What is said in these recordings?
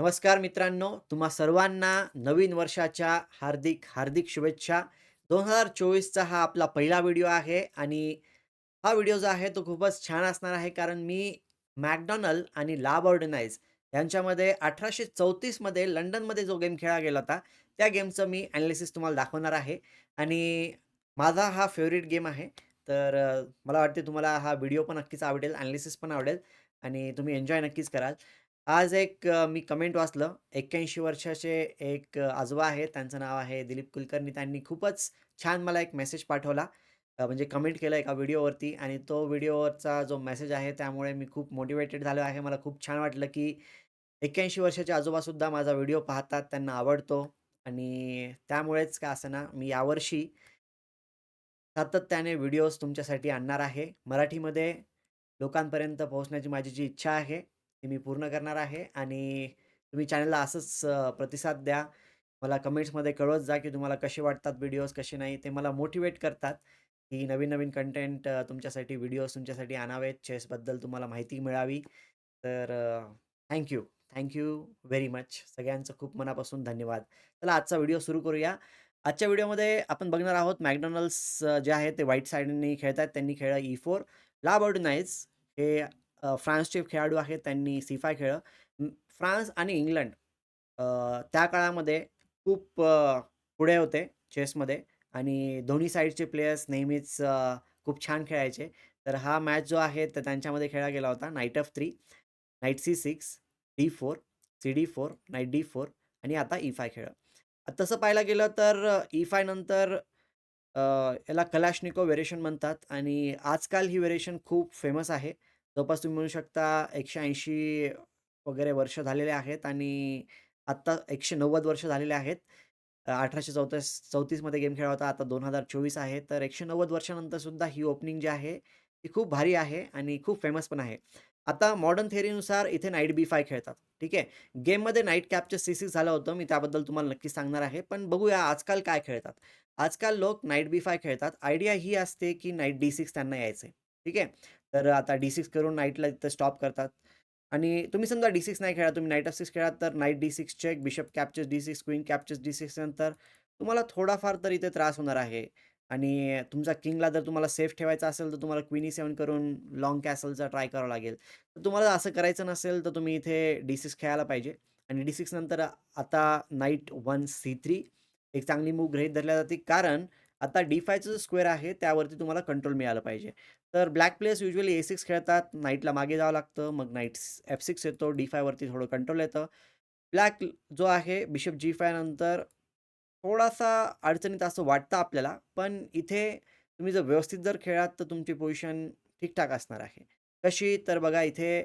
नमस्कार मित्रांनो, तुम्हा सर्वांना नवीन वर्षाच्या हार्दिक, हार्दिक शुभेच्छा. 2024चा हा आपला पहिला व्हिडिओ आहे आणि हा व्हिडिओ जो आहे तो खूपच छान असणार आहे कारण मी मॅकडॉनल्ड आणि लाब ऑर्डनाईज यांच्यामध्ये अठराशे चौतीसमध्ये लंडनमध्ये जो गेम खेळला गेला होता, त्या गेमचं मी ॲनालिसिस तुम्हाला दाखवणार आहे आणि माझा हा फेवरेट गेम आहे. तर मला वाटते तुम्हाला हा व्हिडिओ पण नक्कीच आवडेल, ॲनालिसिस पण आवडेल आणि तुम्ही एन्जॉय नक्कीच कराल. आज एक अ, मी कमेंट वाचलं. 81 वर्षाचे एक अ, आजोबा आहेत. त्यांचं नाव आहे दिलीप कुलकर्णी. त्यांनी खूपच छान मला एक मेसेज पाठवला. अ, म्हणजे कमेंट केलं एका व्हिडिओवरती आणि तो व्हिडिओवरचा जो मेसेज आहे त्यामुळे मी खूप मोटिव्हेटेड झालो आहे. मला खूप छान वाटलं, की 81 वर्षाचे आजोबासुद्धा माझा व्हिडिओ पाहतात, त्यांना आवडतो आणि त्यामुळेच का असेना मी यावर्षी सातत्याने व्हिडिओज तुमच्यासाठी आणणार आहे. मराठीमध्ये लोकांपर्यंत पोहोचण्याची माझी जी इच्छा आहे, हे मी पूर्ण करणार आहे आणि तुम्ही चॅनलला असंच प्रतिसाद द्या. मला कमेंट्समध्ये कळवत जा, की तुम्हाला कसे वाटतात व्हिडिओज, कसे नाही. ते मला मोटिवेट करतात, की नवीन-नवीन कंटेंट तुमच्यासाठी व्हिडिओज तुमच्यासाठी आणावेत. चेसबद्दल तुम्हाला माहिती मिळावी. तर थँक्यू थँक्यू व्हेरी मच. सगळ्यांचं खूप मनापासून धन्यवाद. चला आजचा व्हिडिओ सुरू करूया. आजच्या व्हिडिओमध्ये आपण बघणार आहोत मॅकडॉनल्ड्स जे आहेत ते व्हाईट खेळत आहेत त्यांनी खेळलं ई4. ला बॉर्डनाइज हे फ्रान्सचे खेळाडू आहेत. त्यांनी सी5 खेळलं. फ्रान्स आणि इंग्लंड त्या काळामध्ये खूप पुढे होते चेसमध्ये आणि दोन्ही साईडचे प्लेयर्स नेहमीच खूप छान खेळायचे. तर हा मॅच जो आहे तर त्यांच्यामध्ये खेळला गेला होता. Knight f three night सी6, डी4, सी-डी4, night D four आणि आता ई फाय खेळ तसं पाहायला गेलं तर ई फाय e नंतर याला कलाशनिको व्हेरिएशन म्हणतात आणि आजकाल ही व्हेरिएशन खूप फेमस आहे. जवळपास तुम्ही म्हणू शकता 180 वगैरे वर्ष झालेले आहेत आणि आत्ता 190 वर्ष झालेले आहेत. अ, 1834 34 मध्ये गेम खेळला होता. आता 2024 आहे. तर 190 वर्षानंतर सुद्धा ही ओपनिंग जी आहे, ती खूप भारी आहे आणि खूप फेमस पण आहे. आता मॉडर्न थेअरीनुसार इथे नाईट बी5 खेळतात. ठीक आहे. गेममध्ये नाईट कॅप्चर सी6 झालं होतं. मी त्याबद्दल तुम्हाला नक्कीच सांगणार आहे. पण बघूया आजकाल काय खेळतात. आजकाल लोक नाईट बी5 खेळतात. आयडिया ही असते, की नाईट डी6 त्यांना यायचंय. ठीक आहे. तर आता डी6 करून नाईटला तिथं स्टॉप करतात आणि तुम्ही समजा डी6 नाही खेळा तुम्ही नाईट ऑफ सिक्स खेळा तर नाईट डी6 चेक, बिशप कॅप्चर्स डी6, क्वीन कॅप्चर्स डी6 नंतर तुम्हाला थोडाफार तर इथे त्रास होणार आहे आणि तुमचा किंगला जर तुम्हाला सेफ ठेवायचा असेल, तर तुम्हाला क्वीन ई7 e करून लॉंग कॅसलचा ट्राय करावा लागेल. तर तुम्हाला असं करायचं नसेल, तर तुम्ही इथे डी6 खेळायला पाहिजे आणि डी6 नंतर आता नाईट 1 सी3 एक चांगली मूव गृहीत धरल्या जाते. कारण आता डी फायचं जो स्क्वेअर आहे, त्यावरती तुम्हाला कंट्रोल मिळालं पाहिजे. तर ब्लॅक प्लेयर्स युजुअली ए6 खेळतात. नाईटला मागे जावं लागतं. मग नाईट एफ6 येतो. डी फायवरती थोडं कंट्रोल येतं. ब्लॅक जो आहे बिशप जी फायनंतर थोडासा अडचणीत असं वाटतं आपल्याला. पण इथे तुम्ही जर व्यवस्थित जर खेळात तर तुमची पोझिशन ठीकठाक असणार आहे. कशी? तर बघा इथे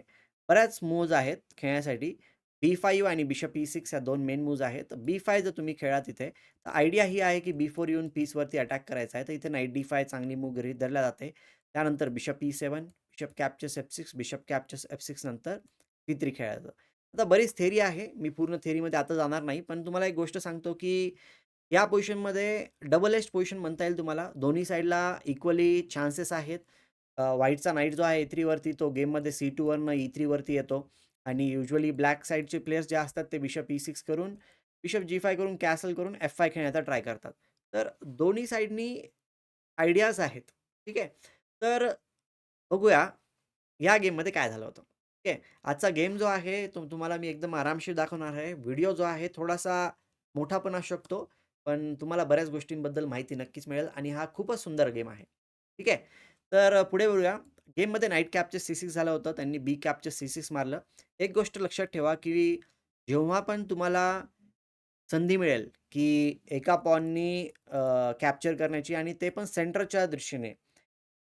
बऱ्याच मूव्ज आहेत खेळण्यासाठी. बी फाईव्ह आणि बिशप ई6 e या दोन मेन मूव्ज आहेत. बी फाय जर तुम्ही खेळात तिथे, तर आयडिया ही आहे, की बी4 येऊन पीसवरती अटॅक करायचा आहे. तर इथे नाईट डी फाय चांगली मूव गृहीत धरल्या जाते. त्यानंतर bishop E seven bishop captures F6, bishop captures एफ6 नंतर सी3 खेळायचं. आता बरीच थेरी आहे. मी पूर्ण थेरीमध्ये आता जाणार नाही. पण तुम्हाला एक गोष्ट सांगतो, की या पोझिशनमध्ये डबल एस्ट पोझिशन म्हणता येईल तुम्हाला. दोन्ही साईडला इक्वली चान्सेस आहेत. व्हाईटचा नाईट जो आहे ए थ्रीवरती तो गेममध्ये सी टूवरनं ई e थ्रीवरती येतो आणि युजली ब्लॅक साईडचे प्लेयर्स जे असतात ते बिशप e ई सिक्स करून, बिशप जी फाय करून, कॅसल करून एफ फाय खेळण्याचा ट्राय करतात. तर दोन्ही साईडनी आयडियाज आहेत. ठीक आहे. तर बघूया या गेममध्ये काय झालं होतं. ठीक आहे. आजचा गेम जो आहे तो तुम्हाला मी एकदम आरामशीर दाखवणार आहे. व्हिडिओ जो आहे थोडासा मोठा पण असू शकतो. पण तुम्हाला बऱ्याच गोष्टींबद्दल माहिती नक्कीच मिळेल आणि हा खूपच सुंदर गेम आहे. ठीक आहे. तर पुढे बोलूया गेममध्ये नाईट कॅबचे सी सिक्स झालं होतं. त्यांनी बी कॅपचे सी सिक्स मारलं. एक गोष्ट लक्षात ठेवा, की जेव्हा पण तुम्हाला संधी मिळेल, की एका पॉननी कॅप्चर करण्याची आणि ते पण सेंटरच्या दृष्टीने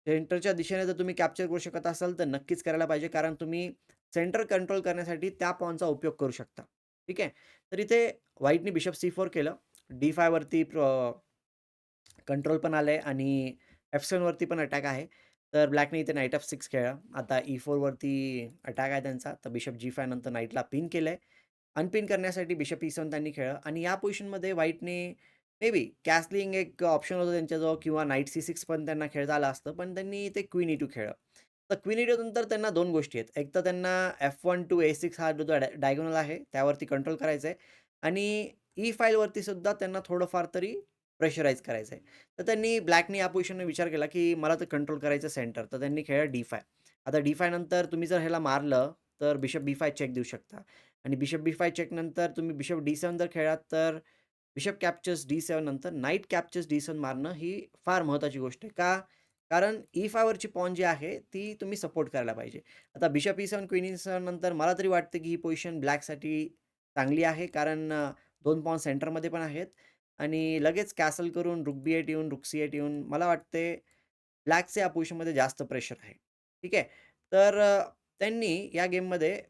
सेंटरच्या दिशेने जर तुम्ही कॅप्चर करू शकत असाल, तर नक्कीच करायला पाहिजे. कारण तुम्ही सेंटर कंट्रोल करण्यासाठी त्या पॉनचा उपयोग करू शकता. ठीक आहे. तर इथे व्हाईटनी बिशप सी फोर केलं. डी5 वरती अ, कंट्रोल पण आलं आहे आणि एफ7 पण अटॅक आहे. तर ब्लॅकने इथे नाईट ऑफ सिक्स खेळला आता ई फोरवरती अटॅक आहे त्यांचा. तर बिशप जी5 नंतर नाईटला पिन केलं आहे अनपिन करण्यासाठी बिशप ई7 e त्यांनी खेळलं आणि या पोझिशनमध्ये व्हाईटने मे बी कॅसलिंग एक ऑप्शन होतं त्यांच्याजवळ किंवा नाईट सी सिक्स पण त्यांना खेळता आलं असतं. पण त्यांनी ते क्वीन ई टू खेळलं. तर क्वीन ई नंतर त्यांना दोन गोष्टी आहेत. एक तर त्यांना F one two A six हा जो डा डायगोनल आहे त्यावरती कंट्रोल करायचं आहे आणि ई फाईलवरती सुद्धा त्यांना थोडंफार तरी प्रेशराईज करायचं आहे. तर त्यांनी ब्लॅकनी या पोझिशनने विचार केला, की मला तर कंट्रोल करायचं सेंटर. तर त्यांनी खेळ डी फाय आता डी5 नंतर तुम्ही जर ह्याला मारलं, तर बिशप बी5 चेक देऊ शकता आणि बिशप बी5 चेक नंतर तुम्ही बिशप डी सेवन जर खेळात तर बिशप कॅप्चर्स डी सेवन नंतर नाईट कॅप्चर्स डी सेवन मारणं ही फार महत्त्वाची गोष्ट आहे. का? कारण ई फायवरची पॉन जी आहे, ती तुम्ही सपोर्ट करायला पाहिजे. आता बिशप ई7, क्वीन ई7 नंतर मला तरी वाटतं, की ही पोझिशन ब्लॅकसाठी चांगली आहे. कारण दोन पॉन सेंटरमध्ये पण आहेत आणि लगेच कॅसल करून रूक बी8 येऊन, रूक सी8 येऊन मला वाटते ब्लॅकचे या पोझिशनमध्ये जास्त प्रेशर आहे. ठीक आहे. तर त्यांनी या गेममध्ये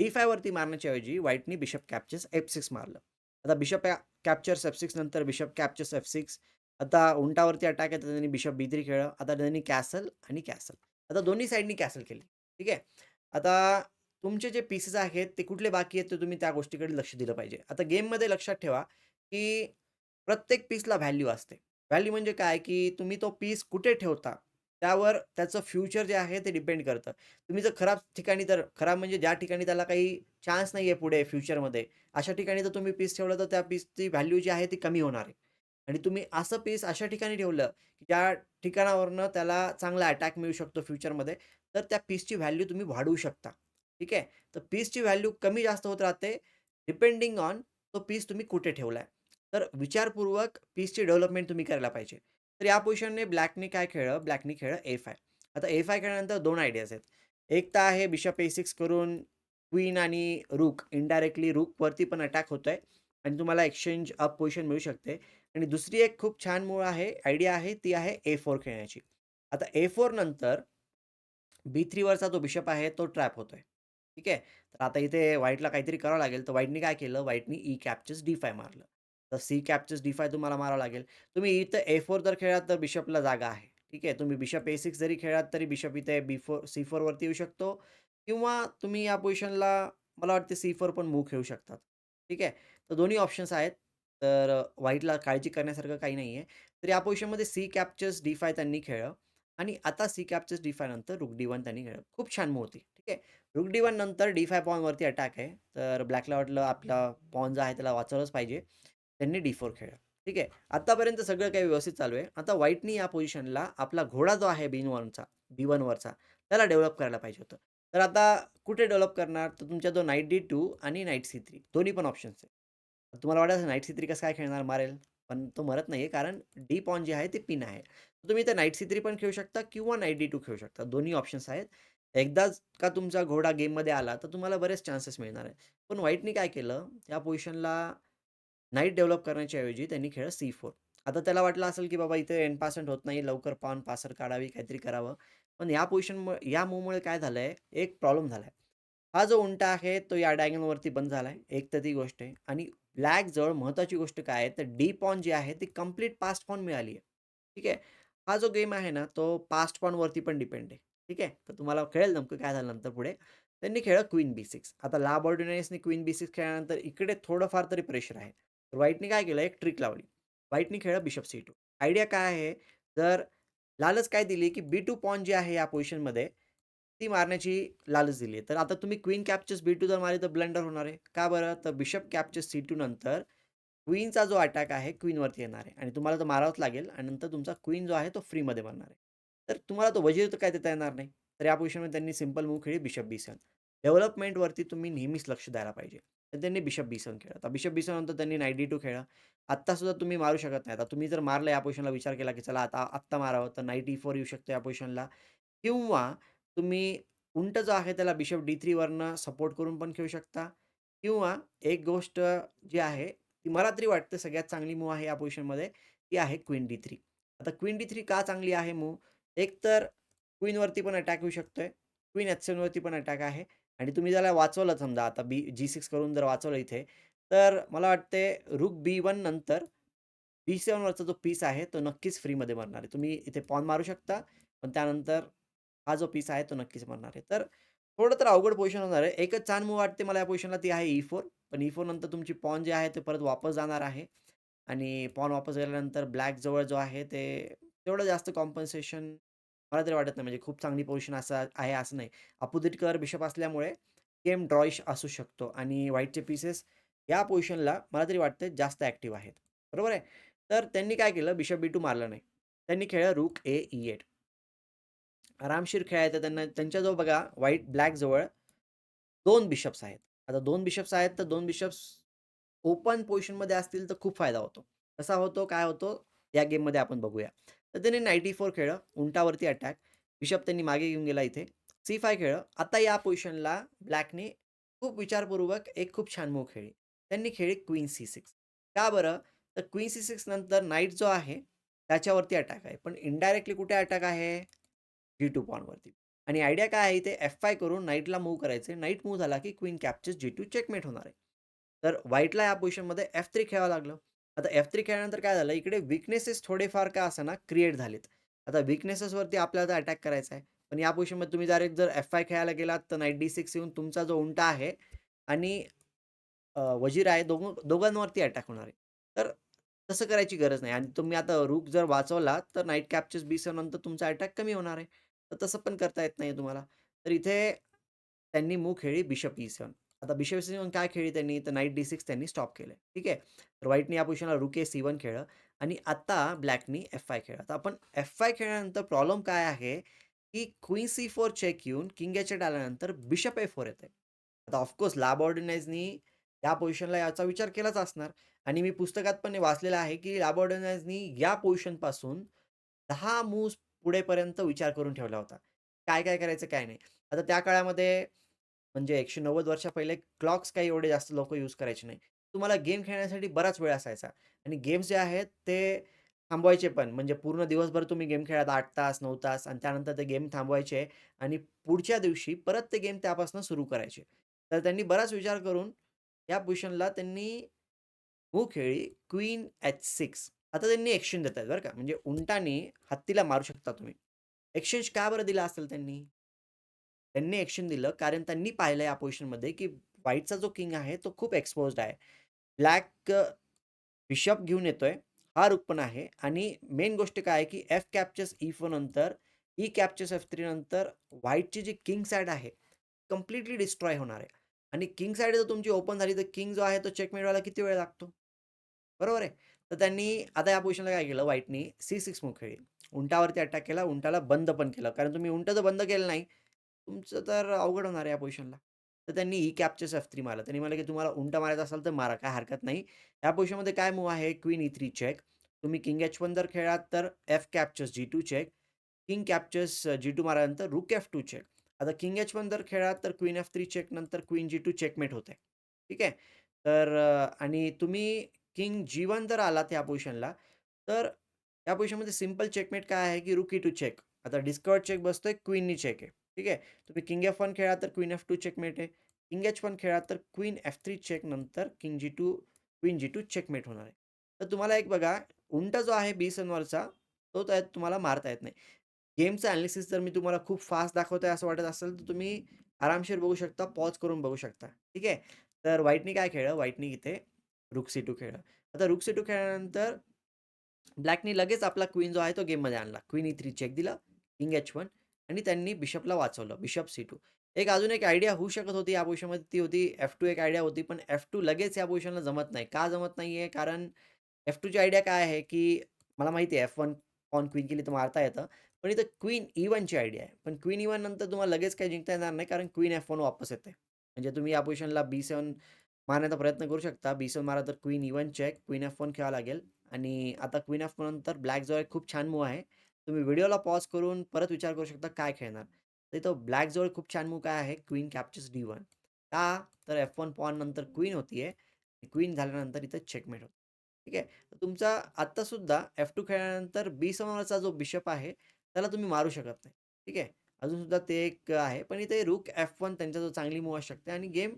डी5 e वरती मारण्याच्या ऐवजी व्हाईटनी बिशप कॅप्चर्स एफ6 मारलं. आता बिशप कॅ कॅप्चर्स एफ6 नंतर बिशप कॅप्चर्स एफ6 आता उंटावरती अटॅक आहे, तर त्यांनी बिशप बी3 खेळलं. आता त्यांनी कॅसल आणि कॅसल. आता दोन्ही साईडनी कॅसल केली. ठीक आहे. आता तुमचे जे पीसेस आहेत, ते कुठले बाकी आहेत, ते तुम्ही त्या गोष्टीकडे लक्ष दिलं पाहिजे. आता गेममध्ये लक्षात ठेवा, की प्रत्येक पीसला व्हॅल्यू असते. व्हॅल्यू म्हणजे काय, की तुम्ही तो पीस कुठे ठेवता, त्यावर त्याचं फ्युचर जे आहे ते डिपेंड करतं. तुम्ही जर खराब ठिकाणी तर खराब म्हणजे ज्या ठिकाणी त्याला काही चान्स नाहीये पुढे फ्युचरमध्ये, अशा ठिकाणी जर तुम्ही पीस ठेवलं, तर त्या पीसची व्हॅल्यू जी आहे ती कमी होणार आहे. आणि तुम्ही असं पीस अशा ठिकाणी ठेवलं, की ज्या ठिकाणावरनं त्याला चांगला अटॅक मिळू शकतो फ्युचरमध्ये, तर त्या पीसची व्हॅल्यू तुम्ही वाढवू शकता. ठीक आहे. तर पीसची व्हॅल्यू कमी जास्त होत राहते, डिपेंडिंग ऑन तो पीस तुम्ही कुठे ठेवलाय. तर विचारपूर्वक पीसची डेव्हलपमेंट तुम्ही करायला पाहिजे. तर या पोझिशनने ब्लॅकने काय खेळलं, ब्लॅकने खेळलं ए5. आता ए5 खेळल्यानंतर दोन आयडियाज आहेत. एक तर आहे बिशप ए6 करून क्वीन आणि रूक इनडायरेक्टली रूकवरती पण अटॅक होतोय आणि तुम्हाला एक्सचेंज अप पोझिशन मिळू शकते आणि दुसरी एक खूप छान मूळ आहे, आयडिया आहे, ती आहे ए फोर खेळण्याची. आता ए4 नंतर बी थ्रीवरचा जो बिशप आहे, तो ट्रॅप होतोय. ठीक आहे. तर आता इथे व्हाईटला काहीतरी करावं लागेल. तर व्हाईटनी काय केलं, व्हाईटनी ई कॅप्चर्स डी5 मारलं. तर सी कॅप्चर्स डी5 तुम्हाला मारावं लागेल. तुम्ही इथं ए फोर जर खेळात तर बिशपला जागा आहे. ठीक आहे. तुम्ही बिशप ए6 जरी खेळात तरी बिशप इथे बी4 सी4 वरती येऊ शकतो किंवा तुम्ही या पोझिशनला मला वाटते सी4 पण मूव खेळू शकतात. ठीक आहे. तर दोन्ही ऑप्शन्स आहेत. तर व्हाईटला काळजी करण्यासारखं काही नाही आहे तर या पोझिशनमध्ये सी कॅप्चर्स डी5 त्यांनी खेळलं आणि आता सी कॅप्चर्स डी5 नंतर रूक डी1 त्यांनी खेळलं. खूप छान मूव होती. ठीक आहे. रुक डी वन नंतर डी5 पॉनवरती अटॅक आहे. तर ब्लॅकला वाटलं आपला पॉन जो आहे त्याला वाचवलंच पाहिजे. त्यांनी डी फोर खेळलं. ठीक आहे. आत्तापर्यंत सगळं काही व्यवस्थित चालू आहे. आता व्हाईटनी या पोझिशनला आपला घोडा जो आहे बी1चा बी1 वरचा त्याला डेव्हलप करायला पाहिजे होतं. तर आता कुठे डेव्हलप करणार, तर तुमच्या जो नाईट डी टू आणि नाईट सी थ्री दोन्ही पण ऑप्शन्स आहेत. तुम्हाला वाटत नाईट सी थ्री कसं काय खेळणार, मारेल. पण तो मरत नाही आहे कारण डी पॉन जे आहे ते पिन आहे. तुम्ही तर नाईट सी थ्री पण खेळू शकता किंवा नाईट डी टू खेळू शकता. दोन्ही ऑप्शन्स आहेत. एकदाच का तुमचा घोडा गेममध्ये आला, तर तुम्हाला बरेच चान्सेस मिळणार आहे पण व्हाईटनी काय केलं, या पोझिशनला नाईट डेव्हलप करण्याच्या ऐवजी त्यांनी खेळलं सी4. आता त्याला वाटलं असेल, की बाबा इथे एन पासंट होत नाही, लवकर पॉन पासर काढावी, काहीतरी करावं. पण या पोझिशनमुळे या मूवमुळे काय झालं आहे एक प्रॉब्लेम झाला आहे हा जो उंटा आहे, तो या डायगनवरती बंद झाला आहे एक तर ती गोष्ट आहे आणि ब्लॅकजवळ महत्त्वाची गोष्ट काय आहे, तर डी पॉन जी आहे, ती कंप्लीट पास्ट पॉन मिळाली आहे. ठीक आहे. हा जो गेम आहे ना, तो पास्ट पॉनवरती पण डिपेंड आहे. ठीक आहे. तर तुम्हाला कळेल नेमकं काय झालं नंतर पुढे. त्यांनी खेळलं क्वीन बी सिक्स आता लाबॉर्डिनेसने क्वीन बी6 खेळल्यानंतर इकडे थोडंफार तरी प्रेशर आहे. तर काय केलं, एक ट्रिक लावली. व्हाईटने खेळलं बिशप सी टू आयडिया काय आहे, जर लालच काय दिली, की बी टू पॉन जी आहे या पोझिशनमध्ये, ती मारण्याची लालच दिली तर आता तुम्ही क्वीन कॅप्चर्स बी2 जर मारली, तर ब्लंडर होणार आहे. का बरं? तर बिशप कॅप्चर्स सी2 नंतर क्वीनचा जो अटॅक आहे, क्वीनवरती येणार आहे आणि तुम्हाला तो मारावाच लागेल आणि नंतर तुमचा क्वीन जो आहे, तो फ्रीमध्ये बनणार आहे. तर तुम्हाला तो वजीर तर काय देता येणार नाही. तर या पोझिशनमध्ये त्यांनी सिंपल मूव खेळली बिशप बी7. डेव्हलपमेंटवरती तुम्ही नेहमीच लक्ष द्यायला पाहिजे. तर त्यांनी बिशप बी7 खेळला. आता बिशप बी7 नंतर त्यांनी नाईट डी टू खेळला. आत्तासुद्धा तुम्ही मारू शकत नाही. आता तुम्ही जर मारलं या पोझिशनला विचार केला, की चला आता आत्ता मारावं, तर नाईट ई4 येऊ शकतो या पोझिशनला किंवा तुम्ही उंट जो आहे, त्याला बिशप डी3 वरनं सपोर्ट करून पण खेळू शकता किंवा एक गोष्ट जी आहे, ती मला तरी वाटते सगळ्यात चांगली मूव्ह आहे या पोझिशनमध्ये, ती आहे क्वीन डी3. आता क्वीन डी3 का चांगली आहे मूव्ह? एक तर क्वीनवरती पण अटॅक येऊ शकतोय. क्वीन एच7 वरती पण अटॅक आहे आणि तुम्ही त्याला वाचवलं समजा आता बी जी सिक्स करून जर वाचवलं इथे, तर मला वाटते रूक बी1 नंतर बी सेवनवरचा जो पीस आहे, तो नक्कीच फ्रीमध्ये मरणार आहे. तुम्ही इथे पॉन मारू शकता, पण त्यानंतर हा जो पीस आहे, तो नक्कीच मरणार आहे. तर थोडं तर अवघड पोझिशन होणार आहे. एकच छान मूव्ह वाटते मला या पोझिशनला, ती आहे e ई4. पण e ई4 नंतर तुमची पॉन जे आहे, ते परत वापस जाणार आहे आणि पॉन वापस गेल्यानंतर ब्लॅक जवळ जो आहे, ते तेवढं जास्त कॉम्पन्सेशन मला तरी वाटत नाही म्हणजे खूप चांगली पोझिशन असं आहे असं नाही. अपोजिटकर कलर बिशप असल्यामुळे गेम ड्रॉइश असू शकतो आणि व्हाईटचे पीसेस या पोझिशनला मला तरी वाटतं जास्त ॲक्टिव्ह आहेत. बरोबर आहे? तर त्यांनी काय केलं बिशप बी टू मारलं नाही. त्यांनी खेळलं रूक ए ई8. आरामशीर खेळायचं त्यांना त्यांच्याजवळ बघा व्हाईट ब्लॅकजवळ दोन बिशप्स आहेत. आता दोन बिशप्स आहेत तर दोन बिशप्स ओपन पोझिशनमध्ये असतील तर खूप फायदा होतो. कसा होतो, काय होतो या गेममध्ये आपण बघूया. तर त्यांनी नाईट ई4 खेळलं, उंटावरती अटॅक. बिशप त्यांनी मागे घेऊन गेला इथे. सी फाय खेळलं. आता या पोझिशनला ब्लॅकने खूप विचारपूर्वक एक खूप छान मूव खेळली. त्यांनी खेळली क्वीन सी सिक्स का बरं? तर क्वीन सी6 नंतर नाईट जो आहे त्याच्यावरती अटॅक आहे. पण इनडायरेक्टली कुठे अटॅक आहे? जी टू पॉनवरती. आणि आयडिया काय आहे इथे एफ5 करून नाईटला मूव्ह करायचं नाईट मूव्ह झाला की queen capture G two checkmate होणार आहे. तर व्हाईटला या पोझिशनमध्ये एफ3 खेळावं लागलं. आता एफ3 खेळल्यानंतर काय झालं इकडे वीकनेसेस थोडेफार का असेना क्रिएट झालेत. आता वीकनेसेसवरती आपल्याला आता अटॅक करायचा आहे. पण या पोझिशनमध्ये तुम्ही डायरेक्ट जर एफ5 खेळायला गेलात तर नाईट डी6 येऊन तुमचा जो उंटा आहे आणि अ, वजीर आहे दोघं दोघांवरती अटॅक होणार आहे. तर तसं करायची गरज नाही आणि तुम्ही आता रूक जर वाचवला तर नाईट कॅप्चर्स बी7 नंतर तुमचा अटॅक कमी होणार आहे. तर तसं पण करता येत नाही तुम्हाला. तर इथे त्यांनी मूव खेळली बिशप ई7. E आता बिशप ई7 काय खेळली त्यांनी तर नाईट डी सिक्स त्यांनी स्टॉप केलं ठीक आहे. तर व्हाईटनी या पोझिशनला रुके सी वन खेळलं आणि आता ब्लॅकनी एफ5 खेळलं. तर आपण एफ आय खेळल्यानंतर प्रॉब्लेम काय आहे, की क्वीन सी4 चेक येऊन किंग एच8 आल्यानंतर बिशप ए फोर येते आता ऑफकोर्स लाबॉर्डिनाइजनी या पोझिशनला याचा विचार केलाच असणार आणि मी पुस्तकात पण वाचलेलं आहे, की लाबॉर्डिनाइजनी या पोझिशनपासून दहा मूव्स पुढेपर्यंत विचार करून ठेवला होता. काय-काय करायचं, काय नाही. आता त्या काळामध्ये म्हणजे 190 वर्षा पहिले क्लॉक्स काही एवढे जास्त लोक यूज करायचे नाही. तुम्हाला गेम खेळण्यासाठी बराच वेळ असायचा आणि गेम्स जे आहेत ते थांबवायचे पण. म्हणजे पूर्ण दिवसभर तुम्ही गेम खेळात आठ तास, नऊ तास आणि त्यानंतर ते गेम थांबवायचे आणि पुढच्या दिवशी परत ते गेम त्यापासून सुरू करायचे. तर त्यांनी बराच विचार करून या पोझिशनला त्यांनी मूव्ह खेळली क्वीन एच सिक्स आता त्यांनी एक्सचेंज देतायत बरं का. म्हणजे उंटानी हत्तीला मारू शकता तुम्ही. एक्सचेंज का बरं दिला असेल त्यांनी? त्यांनी ॲक्शन दिलं कारण त्यांनी पाहिलं या पोझिशनमध्ये, की व्हाईटचा जो किंग आहे तो खूप एक्सपोज्ड आहे. ब्लॅक बिशप घेऊन येतोय. हा रुक पण आहे आणि मेन गोष्ट काय आहे, की एफ कॅप्चर्स ई4 नंतर ई कॅप्चर्स एफ3 नंतर व्हाईटची जी किंग साईड आहे, कंप्लीटली डिस्ट्रॉय होणार आहे आणि किंग साईड जर तुमची ओपन झाली तर किंग जो आहे तो चेक मिळवायला किती वेळ लागतो? बरोबर आहे. तर त्यांनी आता या पोझिशनला काय केलं व्हाईटनी सी6 मूव्ह खेळली. उंटावरती अटॅक केला. उंटाला बंद पण केलं. कारण तुम्ही उंट जर बंद केलं नाही, तुमचं तर अवघड होणार आहे या पोझिशनला. तर त्यांनी ई एफ एफ3 मारलं. त्यांनी म्हटलं, की तुम्हाला उंटा मारायचा असेल तर मारा, काही हरकत नाही. या पोझिशनमध्ये काय मूव्ह आहे क्वीन ई3 चेक. तुम्ही किंग एच1 जर खेळलात तर F captures G2 check. King captures G2 मारल्यानंतर रूक एफ2 चेक. आता किंग एच1 जर खेळलात तर क्वीन एफ3 चेक नंतर क्वीन जी2 चेकमेट होते ठीक आहे. तर अ, आणि तुम्ही किंग जी1 जर आलात या पोझिशनला तर या पोझिशनमध्ये सिंपल चेकमेट काय आहे, की रूक ई2 चेक. आता डिस्कवर्ड चेक बसतोय क्वीननी चेक e आहे. ठीक आहे. तुम्ही किंग एफ वन खेळा तर क्वीन एफ टू चेकमेट आहे. किंग एच1 खेळलात तर क्वीन एफ थ्री चेक नंतर king G two queen G two checkmate होणार आहे. तर तुम्हाला एक बघा उंट जो आहे बी7 वरचा तो त्यात तुम्हाला मारता येत नाही. गेमचं एनालिसिस जर मी तुम्हाला खूप फास्ट दाखवतोय असं वाटत असेल तर तुम्ही आरामशीर बघू शकता. पॉज करून बघू शकता. ठीक आहे. तर व्हाईटनी काय खेळलं, व्हाईटनी इथे रुक सी टू खेळलं. आता रुक सी टू खेळल्यानंतर ब्लॅकनी लगेच आपला क्वीन जो आहे तो गेममध्ये आणला. क्वीन ई थ्री चेक दिला किंग एच1 आणि त्यांनी बिशपला वाचवलं. बिशप सी टू एक अजून एक आयडिया होऊ शकत होती या पोझिशनमध्ये ती होती एफ टू एक आयडिया होती. पण एफ टू लगेच या पोझिशनला जमत नाही. का जमत नाही आहे कारण एफ टूची आयडिया काय आहे, की मला माहिती आहे एफ वन पॉन क्वीन केली तर मारता येतं. पण इथं क्वीन इवनची आयडिया आहे. पण क्वीन इवन e नंतर तुम्हाला लगेच काही जिंकता येणार नाही कारण क्वीन एफ1 वापस येते. म्हणजे तुम्ही या पोझिशनला बी7 मारण्याचा प्रयत्न करू शकता. बी सेवन मारा तर queen E one check, queen F one खेळावं लागेल आणि आता क्वीन एफ वन नंतर ब्लॅक जो आहे खूप छान मूव आहे. तुम्ही व्हिडिओला पॉज करून परत विचार करू शकता काय खेळणार. तर इथं ब्लॅकजवळ खूप छान मूव काय आहे क्वीन कॅप्चर्स डी1. का? तर एफ वन पॉन नंतर क्वीन होतीये. क्वीन झाल्यानंतर इथं चेकमेट होतो ठीक आहे. तर तुमचा आत्ता सुद्धा एफ2 खेळल्यानंतर बी समोरचा जो बिशप आहे त्याला तुम्ही मारू शकत नाही. ठीक आहे. अजून सुद्धा ते एक आहे. पण इथे रूक एफ1 त्यांच्याजवळ चांगली मूव असू शकते आणि गेम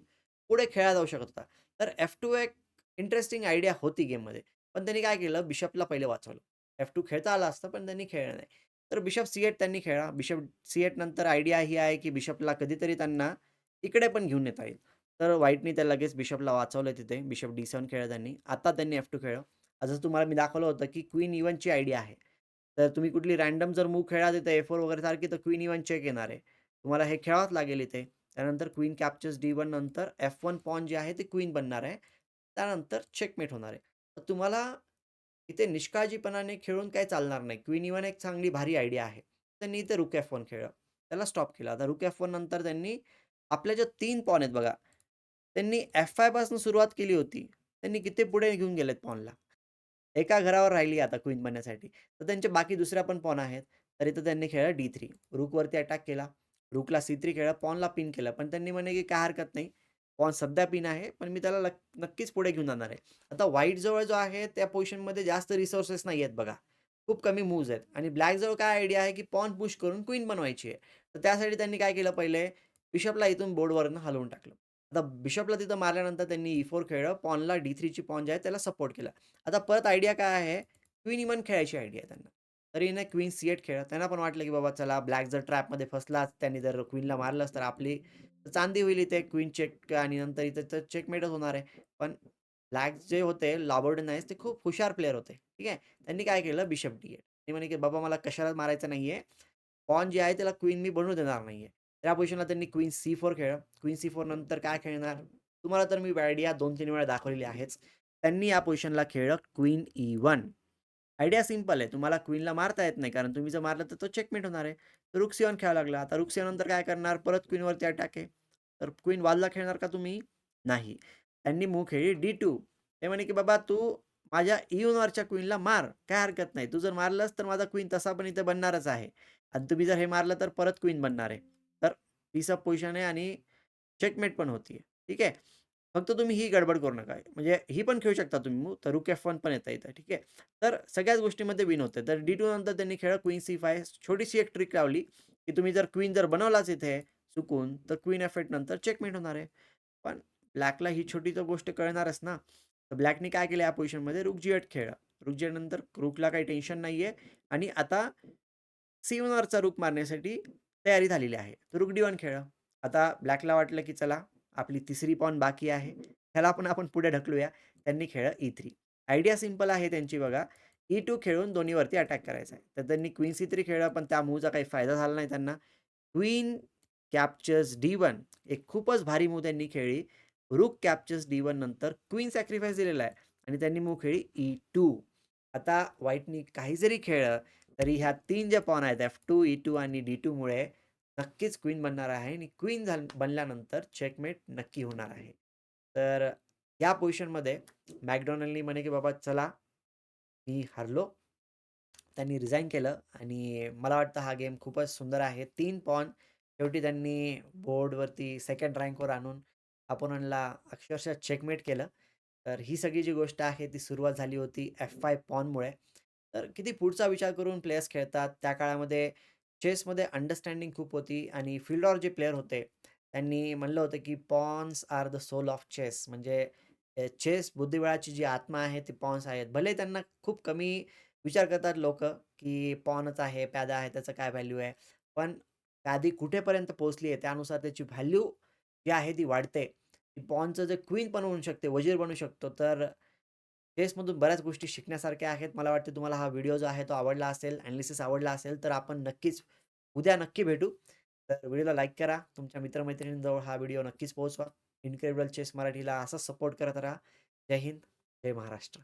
पुढे खेळला जाऊ शकत होता. तर एफ2 एक इंटरेस्टिंग आयडिया होती गेममध्ये. पण त्यांनी काय केलं बिशपला पहिले वाचवलं. एफ टू खेळता आलं असतं पण त्यांनी खेळलं नाही. तर बिशप सी8 त्यांनी खेळा बिशप सी8 नंतर आयडिया ही आहे, की बिशपला कधीतरी त्यांना इकडे पण घेऊन येता येईल. तर वाईटनी त्या लगेच बिशपला वाचवलं तिथे. बिशप डी सेवन खेळलं त्यांनी. आता त्यांनी एफ टू खेळलं. जसं तुम्हाला मी दाखवलं होतं, की क्वीन इवनची आयडिया आहे. तर तुम्ही कुठली रँडम जर मूव खेळा तिथे ए4 वगैरे सारखी तर क्वीन ई1 चेक येणार आहे. तुम्हाला हे खेळावंच लागेल इथे. त्यानंतर क्वीन कॅप्चर्स डी वन नंतर एफ वन पॉन जे आहे ते क्वीन बनणार आहे. त्यानंतर चेकमेट होणार आहे. तर तुम्हाला इथे निष्काळजीपणाने खेळून काही चालणार नाही. क्वीन इवन एक चांगली भारी आयडिया आहे. त्यांनी इथे रुक एफ वन खेळलं. त्याला स्टॉप केला. आता रुक एफ वन नंतर त्यांनी आपल्या ज्या तीन पॉन आहेत बघा, त्यांनी एफ फायपासून सुरुवात केली होती. त्यांनी किती पुढे घेऊन गेलेत पॉनला. एका घरावर राहिली आता क्वीन बनण्यासाठी. तर त्यांचे बाकी दुसऱ्या पण पॉन आहेत. तर इथं त्यांनी खेळलं डी3. रूकवरती अटॅक केला. रूकला सी3 खेळला. पॉनला पिन केलं. पण त्यांनी म्हणे की काही हरकत नाही. पॉन सध्या पिन आहे, पण मी त्याला नक्कीच पुढे घेऊन जाणार आहे. आता व्हाईट जवळ जो आहे त्या पोझिशनमध्ये जास्त रिसोर्सेस नाही आहेत बघा. खूप कमी मूव्ज आहेत आणि ब्लॅक जवळ काय आयडिया आहे की पॉन पुश करून क्वीन बनवायची आहे. तर त्यासाठी त्यांनी काय केलं पहिले बिशपला इथून बोर्डवरनं हलवून टाकलं. आता बिशपला तिथं मारल्यानंतर त्यांनी e ई4 खेळलं. पॉनला डी3ची पॉन जे आहे त्याला सपोर्ट केला. आता परत आयडिया काय आहे? क्वीन इमन खेळायची आयडिया आहे त्यांना. तरी ना क्वीन सीएट खेळ त्यांना पण वाटलं की बाबा चला ब्लॅक जर ट्रॅपमध्ये फसलाच, त्यांनी जर क्वीनला मारलंच तर आपली चांदी होईल इथे. क्वीन चेक आणि नंतर इथे तर चेकमेटच होणार आहे. पण ब्लॅक जे होते लॉबोर्ड नाईस ते खूप हुशार प्लेयर होते. ठीक आहे. त्यांनी काय केलं बिशप डी8. ते म्हणे की बाबा मला कशाला मारायचं नाहीये. पॉन जे आहे त्याला क्वीन मी बनवू देणार नाहीये. त्या पोझिशनला त्यांनी क्वीन सी फोर खेळ क्वीन सी फोर नंतर काय खेळणार? तुम्हाला तर मी आयडिया 2-3 वेळा दाखवलेली आहेच. त्यांनी या पोझिशनला खेळलं क्वीन ई1. आयडिया सिंपल आहे. तुम्हाला क्वीनला मारता येत नाही कारण तुम्ही जर मारलं तर तो चेकमेट होणार आहे. तर रूक सी1 लागला. आता रूक सी1 नंतर काय करणार? परत क्वीनवरती अटॅक आहे. तर क्वीन वालला खेळणार का तुम्ही? नाही. त्यांनी मूव खेळली डी2. ते म्हणे की बाबा तू माझ्या ई1 वरच्या क्वीनला मार. काय हरकत नाही. तू जर मारलंस तर माझा क्वीन तसा पण इथे बनणारच आहे. आणि तुम्ही जर हे मारलं तर परत क्वीन बनणार आहे. तर पीस ऑफ पोझिशन आहे आणि चेकमेट पण होतीये. ठीक आहे. फक्त तुम्ही ही गडबड करू नका. म्हणजे ही पण खेळू शकता तुम्ही तर तर रूक एफ1 पण येतं इथं. ठीक आहे. तर सगळ्याच गोष्टीमध्ये विन होते. तर डी टू नंतर त्यांनी खेळ क्वीन सी फाय छोटीशी एक ट्रिक लावली की तुम्ही जर क्वीन जर बनवलाच इथे चुकून तर क्वीन एफ8 नंतर चेकमेंट होणार आहे. पण ब्लॅकला ही छोटी तर गोष्ट कळणारच ना. तर ब्लॅकने काय केलं या पोझिशनमध्ये रूक जी8 खेळलं. रूक जी8 नंतर रुकला काही टेन्शन नाही आहे आणि आता सी1 वरचा रुक मारण्यासाठी तयारी झालेली आहे. तर रुग्डी वन खेळ आता ब्लॅकला वाटलं की चला आपली तिसरी पॉन बाकी आहे. ह्याला पण आपण पुढे ढकलूया. त्यांनी खेळलं ई3. आयडिया सिंपल आहे त्यांची बघा. E ई टू खेळून दोन्हीवरती अटॅक करायचा आहे. तर त्यांनी क्वीन सी थ्री खेळलं पण त्या मूवचा काही फायदा झाला नाही त्यांना. क्वीन कॅप्चर्स डी वन एक खूपच भारी मूव त्यांनी खेळली. रुक कॅप्चर्स डी वन नंतर क्वीन सॅक्रिफाईस दिलेला आहे आणि त्यांनी मूव खेळली e ई टू आता व्हाईटनी काही जरी खेळलं तरी ह्या तीन ज्या पॉन आहेत एफ2, ई2 e आणि डी2 मुळे नक्कीच क्वीन बनणार आहे आणि क्वीन झाल बनल्यानंतर चेकमेट नक्की होणार आहे. तर या पोझिशनमध्ये मॅकडोनाल्डनी म्हणे की बाबा चला मी हारलो. त्यांनी रिझाईन केलं आणि मला वाटतं हा गेम खूपच सुंदर आहे. तीन पॉन शेवटी त्यांनी बोर्डवरती सेकंड रँकवर आणून अपोनंटला अक्षरशः चेकमेट केलं. तर ही सगळी जी गोष्ट आहे ती सुरुवात झाली होती एफ फाय पॉनमुळे. तर किती पुढचा विचार करून प्लेयर्स खेळतात. त्या काळामध्ये चेसमध्ये अंडरस्टँडिंग खूप होती आणि फिल्डॉर जे प्लेयर होते त्यांनी म्हणलं होतं की pawns are the soul of chess. म्हणजे चेस बुद्धिबळाची जी आत्मा आहे ती पॉन्स आहेत. भले त्यांना खूप कमी विचार करतात लोकं की पॉनच आहे, प्यादा आहे त्याचं काय व्हॅल्यू आहे. पण प्यादी कुठेपर्यंत पोहोचली आहे त्यानुसार त्याची व्हॅल्यू जी आहे ती वाढते. पॉनचं जे क्वीन पण होऊ शकते, वजीर बनू शकतो. तर चेसमधून बऱ्याच गोष्टी शिकण्यासारख्या आहेत. मला वाटते तुम्हाला हा व्हिडिओ जो आहे तो आवडला असेल, ॲनालिसिस आवडला असेल तर आपण नक्कीच उद्या नक्की भेटू. तर व्हिडिओला लाईक करा. तुमच्या मित्रमैत्रिणींजवळ हा व्हिडिओ नक्कीच पोहोचवा. इनक्रेडिबल चेस मराठीला असंच सपोर्ट करत राहा. जय हिंद, जय महाराष्ट्र.